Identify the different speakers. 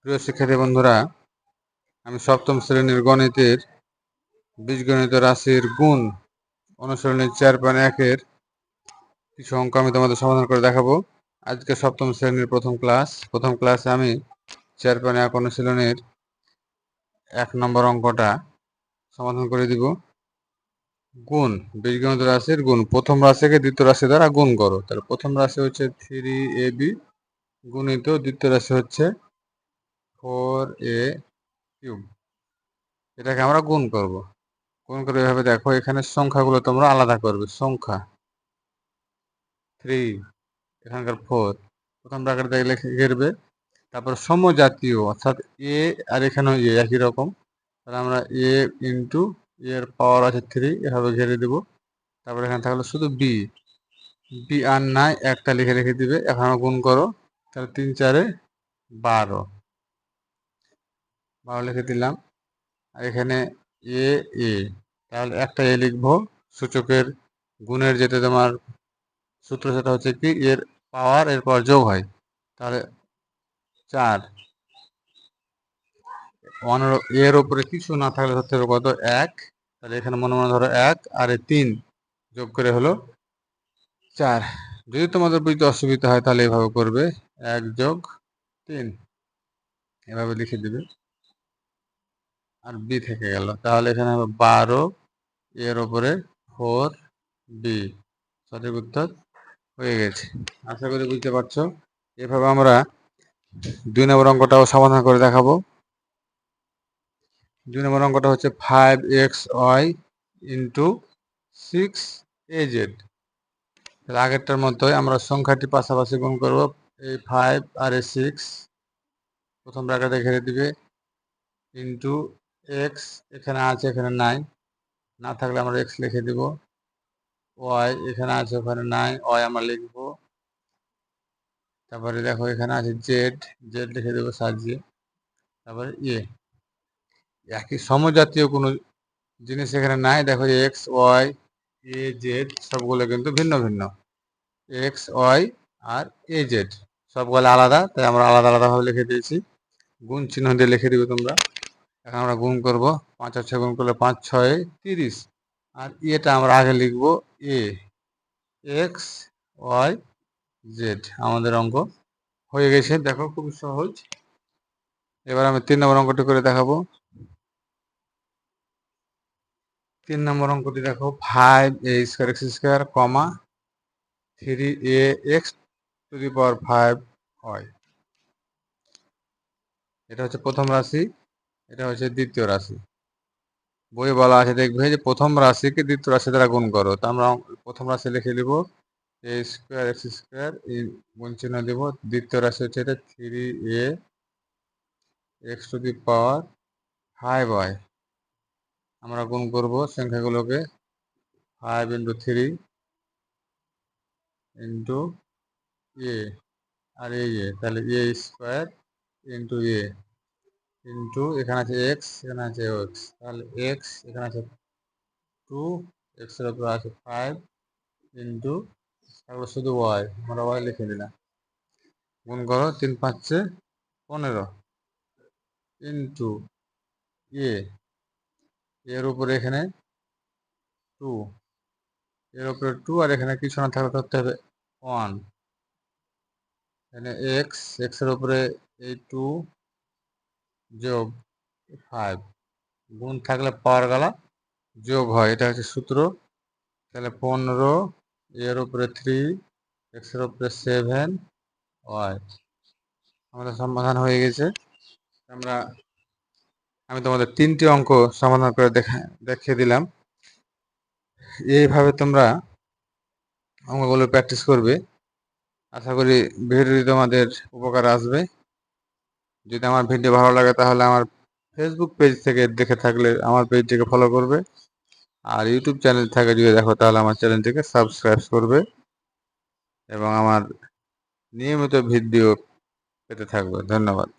Speaker 1: প্রিয় শিক্ষার্থী বন্ধুরা, আমি সপ্তম শ্রেণির গণিতের বীজগণিত রাশির গুণ অনুসরণের চার পয়েন্ট একের কিছু অঙ্ক আমি তোমাদের সমাধান করে দেখাবো। আজকে সপ্তম শ্রেণির প্রথম ক্লাস, প্রথম ক্লাসে আমি চার পয়েন্ট এক অনুশীলনের এক নম্বর অঙ্কটা সমাধান করে দিব। গুণ, বীজগণিত রাশির গুণ, প্রথম রাশিকে দ্বিতীয় রাশি দ্বারা গুণ করো। তাহলে প্রথম রাশি হচ্ছে থ্রি এ বি গুণিত দ্বিতীয় রাশি হচ্ছে ফোর এ কিউব। এটাকে আমরা গুণ করব। গুণ করে এভাবে দেখো, এখানে সংখ্যাগুলো তোমরা আলাদা করবে। সংখ্যা থ্রি এখানকার ফোর প্রথম ব্র্যাকেট দেখে লিখে ঘেরবে তারপর সমজাতীয়, অর্থাৎ এ আর এখানেও এ একই রকম। তাহলে আমরা এ ইন্টু এর পাওয়ার আছে থ্রি এভাবে ঘিরে দেব। তারপর এখানে থাকল শুধু বি বি আর নাই, একটা লিখে রেখে দিবে। এখন গুণ করো, তাহলে তিন চারে বারো। বারো লিখে দিলাম। আর এখানে এ এ। তাহলে একটা এ লিখব। সূচকের গুণের যেটা তোমার সূত্র সেটা হচ্ছে কি? এর পাওয়ার, এরপর যোগ হয়। তাহলে চার। ওয়ানের এর ওপরে কিছু না থাকলে ধরতে হবে কত? এক। তাহলে এখানে মনে মনে ধরো এক আর তিন যোগ করে হলো চার। যদি তোমাদের বুঝতে অসুবিধা হয় তাহলে এভাবে করবে। এক যোগ তিন। এভাবে লিখে দিবে। আর বি থেকে গেল। তাহলে এখানে হবে বারো, এর ওপরে ফোর বি সঠিক উত্তর হয়ে গেছে। আশা করি বুঝতে পারছ। এভাবে আমরা দুই নম্বর অঙ্কটাও সমাধান করে দেখাবো। দুই নম্বর অঙ্কটা হচ্ছে five X Y into six A Z আগেরটার মতোই আমরা সংখ্যাটি পাশাপাশি গুণ করব। এই ফাইভ আর এ সিক্স প্রথম ব্র্যাকেটে ঘেরে দিবে। ইন্টু এক্স এখানে আছে, এখানে নাই। না থাকলে আমরা এক্স লিখে দিব। ওয়াই এখানে আছে, ওখানে নাই। ওয়াই আমরা লিখব। তারপরে দেখো এখানে আছে জেড জেড লিখে দেবো সাজিয়ে তারপরে ইয়ে একই সমজাতীয় কোনো জিনিস এখানে নাই। দেখো এক্স ওয়াই এ জেড সবগুলো কিন্তু ভিন্ন ভিন্ন। এক্স ওয়াই আর এ জেড সবগুলো আলাদা, তাই আমরা আলাদা, আলাদাভাবে লিখে দিয়েছি। গুণ চিহ্ন দিয়ে লিখে দিবে তোমরা। এখন আমরা গুণ করব পাঁচ আর ছয় গুণ করলে পাঁচ, ছয়, তিরিশ। আর এটা আমরা আগে লিখব এ, এক্স, ওয়াই, জেড। আমাদের অঙ্ক হয়ে গেছে। দেখো খুবই সহজ। এবার আমি তিন নম্বর অঙ্কটি করে দেখাবো। তিন নম্বর অঙ্কটি দেখো five A square X square comma three A X to the power five হয় এটা হচ্ছে প্রথম রাশি। এটা হচ্ছে দ্বিতীয় রাশি। বই বলা আছে, দেখবে যে প্রথম রাশিকে দ্বিতীয় রাশি দ্বারা গুণ করো। তা আমরা প্রথম রাশি লিখে দিব, এ স্কোয়ার, এক্স স্কোয়ার, এই গুণ চিহ্ন দিব। দ্বিতীয় রাশি হচ্ছে এটা three A, X to the power five Y. আমরা গুণ করব সংখ্যাগুলোকে five into three into A. আর এ তাহলে A square into A. Into এখানে আছে এক্স এখানে আছে এক্স তাহলে এক্স এখানে আছে টু এক্সের উপরে আছে ফাইভ ইন্টু তারপরে শুধু ওয়াই আমরা ওয়াই লিখে দিলাম। গুণ করো, তিন পাঁচে পনেরো। ইন্টু এ এর উপরে এখানে টু এর উপরে টু আর এখানে কিছু না থাকলে করতে হবে ওয়ান এখানে এক্স এক্সের উপরে এই টু যোগ ফাইভ গুণ থাকলে পাওয়ার গলা যোগ হয়, এটা হচ্ছে সূত্র। তাহলে পনেরো, এর উপরে থ্রি এক্সের উপরে সেভেন ওয়াই আমাদের সমাধান হয়ে গেছে। আমরা, আমি তোমাদের তিনটি অঙ্ক সমাধান করে দেখা, দেখিয়ে দিলাম। এইভাবে তোমরা অঙ্কগুলো প্র্যাকটিস করবে। আশা করি ভিডিওটি তোমাদের উপকার আসবে। যদি আমার ভিডিও ভালো লাগে তাহলে আমার ফেসবুক পেজ থেকে দেখে থাকলে আমার পেজটিকে ফলো করবে। আর ইউটিউব চ্যানেল থাকে যদি দেখো তাহলে আমার চ্যানেলটিকে সাবস্ক্রাইব করবে এবং আমার নিয়মিত ভিডিও পেতে থাকবে। ধন্যবাদ।